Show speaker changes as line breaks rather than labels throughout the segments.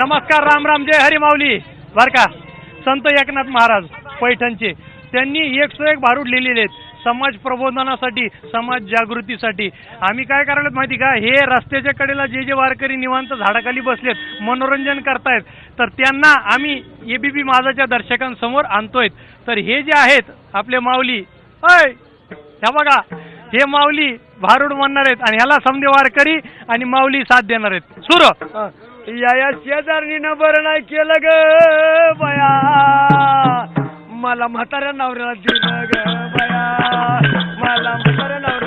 नमस्कार राम राम जय हरी माऊली. बर का? संत एकनाथ महाराज पैठणचे. त्यांनी एक सो एक भारूड लिहिलेले आहेत. समाज प्रबोधनासाठी समाज जागृतीसाठी. आम्ही काय करायला माहिती का? हे रस्त्याच्या कडेला जे जे वारकरी निवांत झाडाखाली बसलेत मनोरंजन करतायत तर त्यांना आम्ही एबीपी माझाच्या दर्शकांसमोर आणतोय तर हे जे आहेत आपले माऊली अय ह्या बघा हे माऊली भारूड म्हणणार आहेत आणि ह्याला समजे वारकरी आणि माऊली साथ देणार आहेत. सुर.
या या शेजारणीनं बरं नाही केलं ग बया. मला म्हाताऱ्या नवऱ्याला दिलं ग बया. मला म्हाताऱ्या नवऱ्या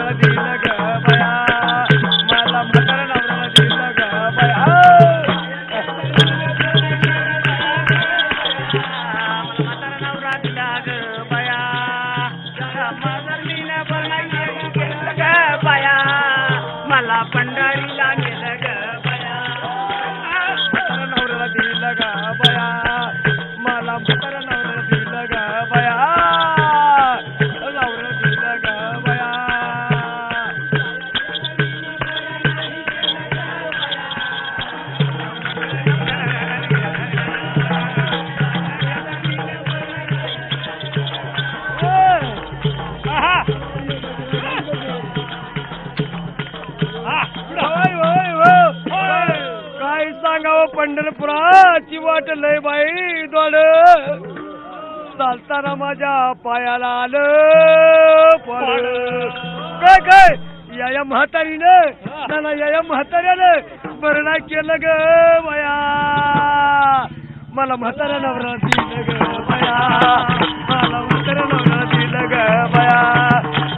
वाटलंय वाट लय बाई दोड चालताना माझ्या पायाला आलं. पड काय काय? या या म्हातारीनं ना ना या या म्हाताऱ्यानं बरणा केलं ग बया. मला म्हातारा नवरा दिलं ग बया. मला म्हाताऱ्या नवरा दिलं ग बया.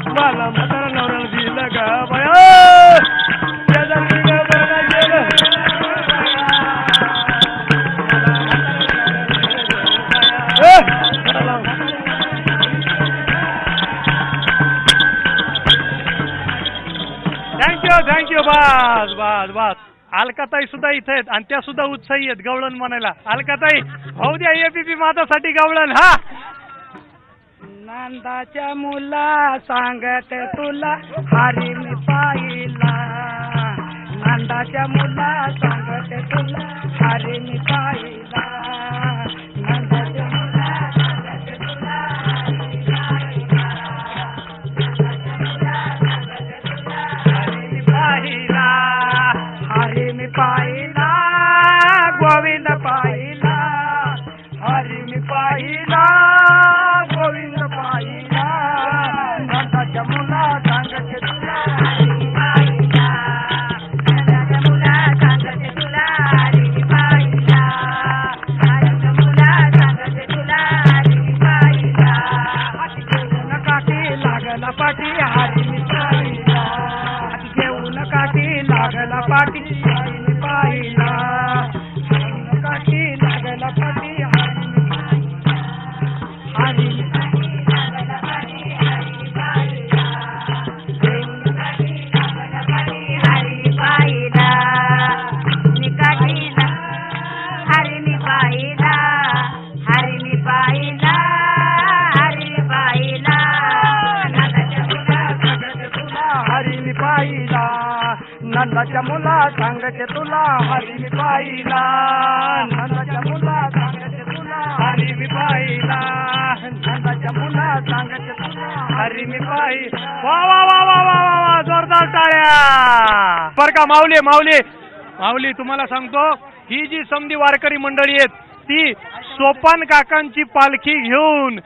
मला म्हातारा नवरा दिलं ग बया.
बस अलकाताई सुद्धा इथे आहेत आणि त्या सुद्धा उत्साही आहेत गवळण म्हणायला. अलकाताई भाऊ द्या एबीपी माझ्यासाठी गवळण हा.
नंदाच्या मुला सांगत तुला हरी मी पाहिला. नंदाच्या मुला सांगत तुला हरी मी पाहिला. नंदाच्या मुला सांगते तुला हरी मी पाहिला नंदाच्या मुला सांगते तुला हरी मी पाहिला नंदाच्या मुला सांगते तुला हरी मी पाहिला
वा वा वा वा वा वा वा जोरदार टाळ्या. बर का माऊली माऊली. माऊली तुम्हाला सांगतो ही जी समधी वारकरी मंडळी आहेत ती सोपान काकांची पालखी घेऊन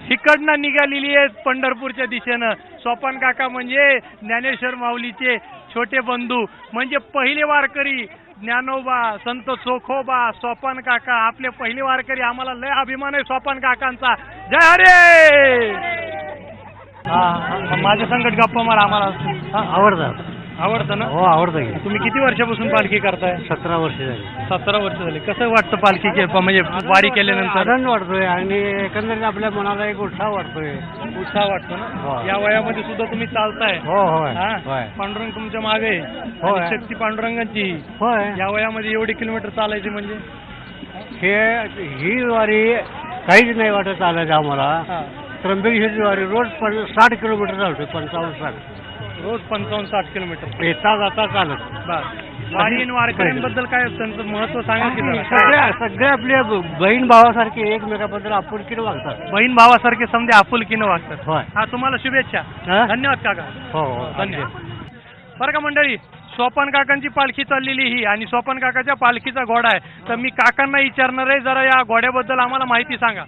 इकडनं निघालेली आहेत पंढरपूरच्या दिशेनं. सोपान काका म्हणजे ज्ञानेश्वर माऊलीचे छोटे बंधू म्हणजे पहिले वारकरी ज्ञानोबा संत चोखोबा सोपान काका आपले पहिले वारकरी आम्हाला लय अभिमान आहे सोपान काकांचा. जय हरे! हा संकट गप्पा मार आम्हाला.
आवडतात
आवडतं ना?
हो आवडतं की.
तुम्ही किती वर्षापासून पालखी करताय?
सतरा वर्ष झाली.
सतरा वर्ष झाली. कसं वाटतं पालखी के म्हणजे वारी केल्यानंतर?
आनंद वाटतोय आणि एकंदरीत आपल्या मनाला एक उत्साह वाटतोय.
उत्साह वाटतो
हो.
ना या वयामध्ये सुद्धा तुम्ही चालताय.
हो होय.
हा?
होय.
पांडुरंग तुमच्या मागे आहे.
होय.
आणि शक्ती पांडुरंगाची.
होय.
या वयामध्ये एवढी किलोमीटर चालायची म्हणजे?
हे ही वारी काहीच नाही वाटत चालायचं आम्हाला.
हा.
त्र्यंबकेश्वरची वारी रोज पण साठ किलोमीटर चालतोय पंचावन्न साठ.
रोज पंचावन्न साठ किलोमीटर.
येता जाता चालत.
बर वारकऱ्यांबद्दल काय त्यांचं महत्त्व सांगा की जरा.
सगळ्या सगळे आपले ब- बहीण भावासारखे एकमेकाबद्दल आपुलकीने वागतात.
बहीण भावासारखे समजे आपुलकीनं वागतात.
होय.
हा तुम्हाला शुभेच्छा.
हा?
धन्यवाद काका.
हो हो
धन्यवाद. बरं का मंडळी सोपान काकांची पालखी चाललेली ही आणि सोपान काकाच्या पालखीचा घोडा आहे. तर मी काकांना विचारणार आहे जरा या घोड्याबद्दल आम्हाला माहिती सांगा.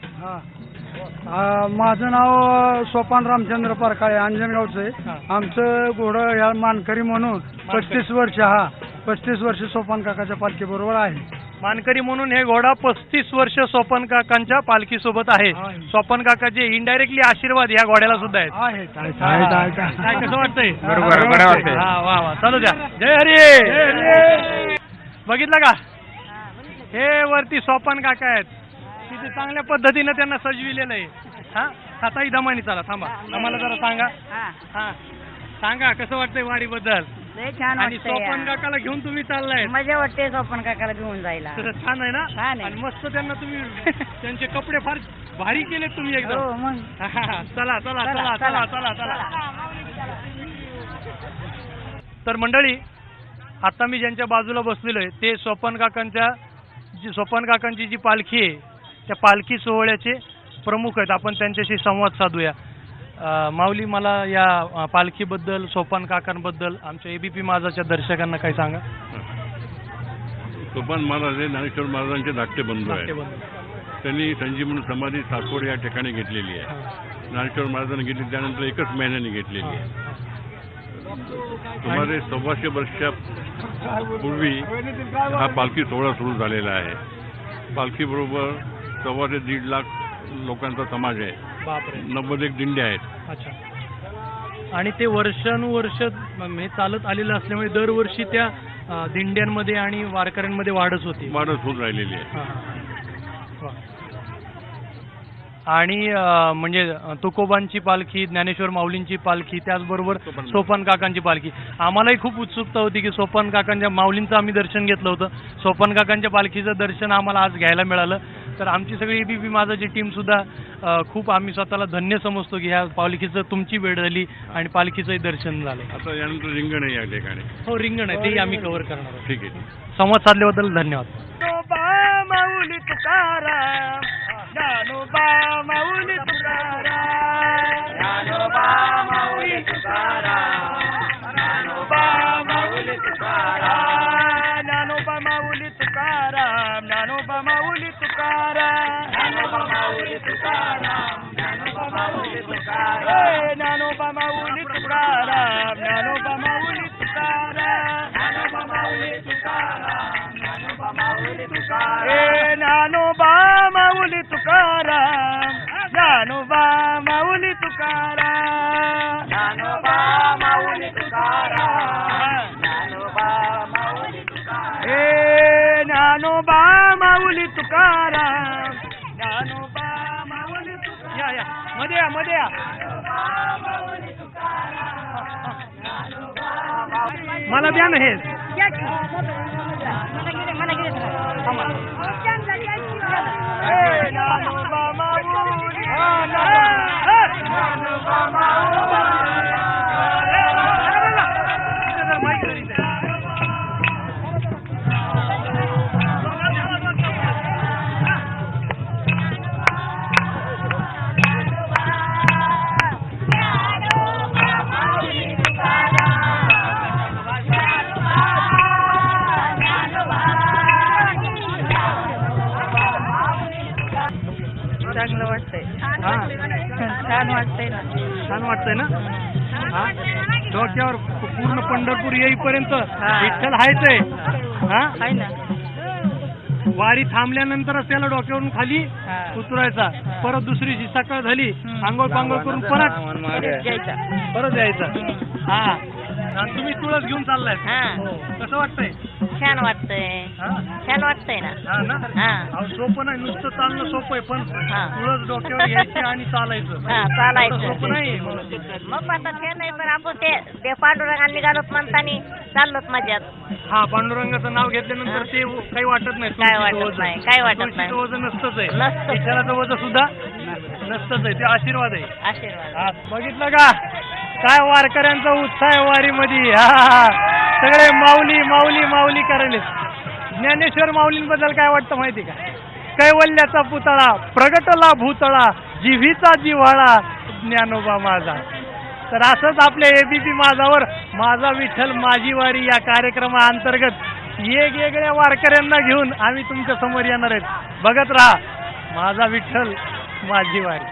आ, माझं नाव सोपान रामचंद्र परकाळे अंजनगावचं. आहे. आमचं घोडं या मानकरी म्हणून पस्तीस वर्ष हा पस्तीस वर्ष सोपान काकाच्या पालखी बरोबर आहे.
मानकरी म्हणून हे घोडा पस्तीस वर्ष सोपन काकांच्या पालखी सोबत आहे.
आहे.
सोपन काकाचे इनडायरेक्टली आशीर्वाद या घोड्याला सुद्धा आहेत.
आहेत आहेत, आहेत, आहेत, आहेत.
काय कसं वाटतंय?
बरोबर, बरं वाटतंय.
हा वा वा. चालू द्या. जय हरी! बघितलं का? हे वरती सोपान काका आहेत. तिथे चांगल्या पद्धतीनं त्यांना सजविलेलं आहे. हा? आताही दमानी चला थांबा. आम्हाला जरा सांगा.
हा.
हा. सांगा कसं वाटतंय वारी बद्दल
लय छान
आणि सोपान. काकाला घेऊन तुम्ही चाललाय.
मजा वाटते सोपन काकाला घेऊन जायला.
छान आहे ना?
छान आहे.
आणि मस्त त्यांना तुम्ही त्यांचे कपडे फार भारी केले तुम्ही
हो
एकदम
मग.
हा, चला चला चला चला चला. चला तर मंडळी आता मी ज्यांच्या बाजूला बसलेलो आहे ते सोपन काकांच्या जी सोपन काकांची जी पालखी आहे त्या पालखी सोहळ्याचे प्रमुख आहेत. आपण त्यांच्याशी संवाद साधूया. माऊली मला या पालखीबद्दल सोपान काकांबद्दल आमच्या एबीपी माझाच्या दर्शकांना काही सांगा.
सोपान महाराज हे ज्ञानेश्वर महाराजांचे धाकटे बंधू आहेत.
नाट्यबंधू.
त्यांनी संजीवनी समाधी साकोड या ठिकाणी घेतलेली आहे. ज्ञानेश्वर महाराजांनी घेतली त्यानंतर एकच महिन्याने घेतलेली आहे. सुमारे सव्वाशे वर्षापूर्वी हा पालखी सोहळा सुरू झालेला आहे. पालखीबरोबर ते दीड लाख लोकांचा समाज आहे.
बापरे.
नव्वद एक दिंडे आहेत.
अच्छा. आणि ते वर्षानुवर्ष म- हे चालत आलेलं असल्यामुळे दरवर्षी त्या अ, दिंड्यांमध्ये आणि वारकऱ्यांमध्ये वाढच होती.
वाढच होत राहिलेली आहे.
हा. वा. आणि अ, म्हणजे अ, तुकोबांची पालखी ज्ञानेश्वर माऊलींची पालखी त्याचबरोबर
सोपान.
सोपान काकांची पालखी. आम्हालाही खूप उत्सुकता होती की सोपान काकांच्या माऊलींचं आम्ही दर्शन घेतलं होतं. सोपान काकांच्या पालखीचं दर्शन आम्हाला आज घ्यायला मिळालं. तर आमची सगळी एबीपी माझाची टीम सुद्धा अ, खूप आम्ही स्वतःला धन्य समजतो की ह्या पालखीचं तुमची वेळ झाली आणि पालखीचंही दर्शन झालं
आता यानंतर रिंगण आहे या ठिकाणी.
हो रिंगण आहे तेही आम्ही कव्हर करणार आहोत.
ठीक आहे
संवाद साधल्याबद्दल धन्यवाद.
माऊली तुकाराम. ज्ञानोबा माऊली ನಾನು ಬಾ ಮೌಲಿ ತುಕಾರ ನಾನು ಬಾ ಮೌಲಿ ತುಕಾರ ನಾನು ಬಾ ಮೌಲಿ ತುಕಾರ
ನಾನು ಬಾ ಮೌಲಿ ತುಕಾರ Modea, Modea. मला द्या
छान वाटतंय ना.
छान वाटतंय ना? हा? डोक्यावर पूर्ण पंढरपूर येईपर्यंत विठ्ठल हायच आहे. हा?
आहे ना.
वारी थांबल्यानंतरच त्याला डोक्यावरून खाली. उतरायचा. परत दुसरी जी सकाळ झाली आंघोळ पांघोळ करून परत परत यायचं हा. आणि तुम्ही तुळस घेऊन चाललाय.
हा.
कसं वाटतंय?
छान वाटतंय.
हा
छान वाटतंय ना?
हा ना?
हा.
अहो, सोपं नाही. नुसतं चालणं सोपं आहे पण
हा.
तुळस डोक्यावर घ्यायची आणि चालायचं.
हा चालायचं.
एवढं सोपं नाही
मग आता ते नाही पण आपण ते ते पांडुरंगाने निघालोत म्हणतानी चाललोत मजात.
हा पांडुरंगाचं नाव घेतल्यानंतर ते काही वाटत नाही.
काय
तुळशीचं
वाटत
वजन.
नाही, काय वाटत
तुळशीचं
नाही.
वजन नसतंच आहे. विठ्ठलाचं वजन सुद्धा नसतंच आहे. ते आशीर्वाद आहे.
आशीर्वाद.
हा, बघितलं का? काय वारकऱ्यांचा उत्साह वारीमध्ये. हा. सगळे माऊली माऊली माऊली करायले ज्ञानेश्वर माऊलींबद्दल काय वाटतं माहिती का? कैवल्याचा पुतळा प्रगटला भूतळा जिव्हीचा जिव्हाळा ज्ञानोबा माझा. तर असंच आपल्या एबीपी माझावर माझा विठ्ठल माझी वारी या कार्यक्रमाअंतर्गत वेगवेगळ्या वारकऱ्यांना घेऊन आम्ही तुमच्यासमोर येणार आहेत. बघत राहा माझा विठ्ठल माझी वारी.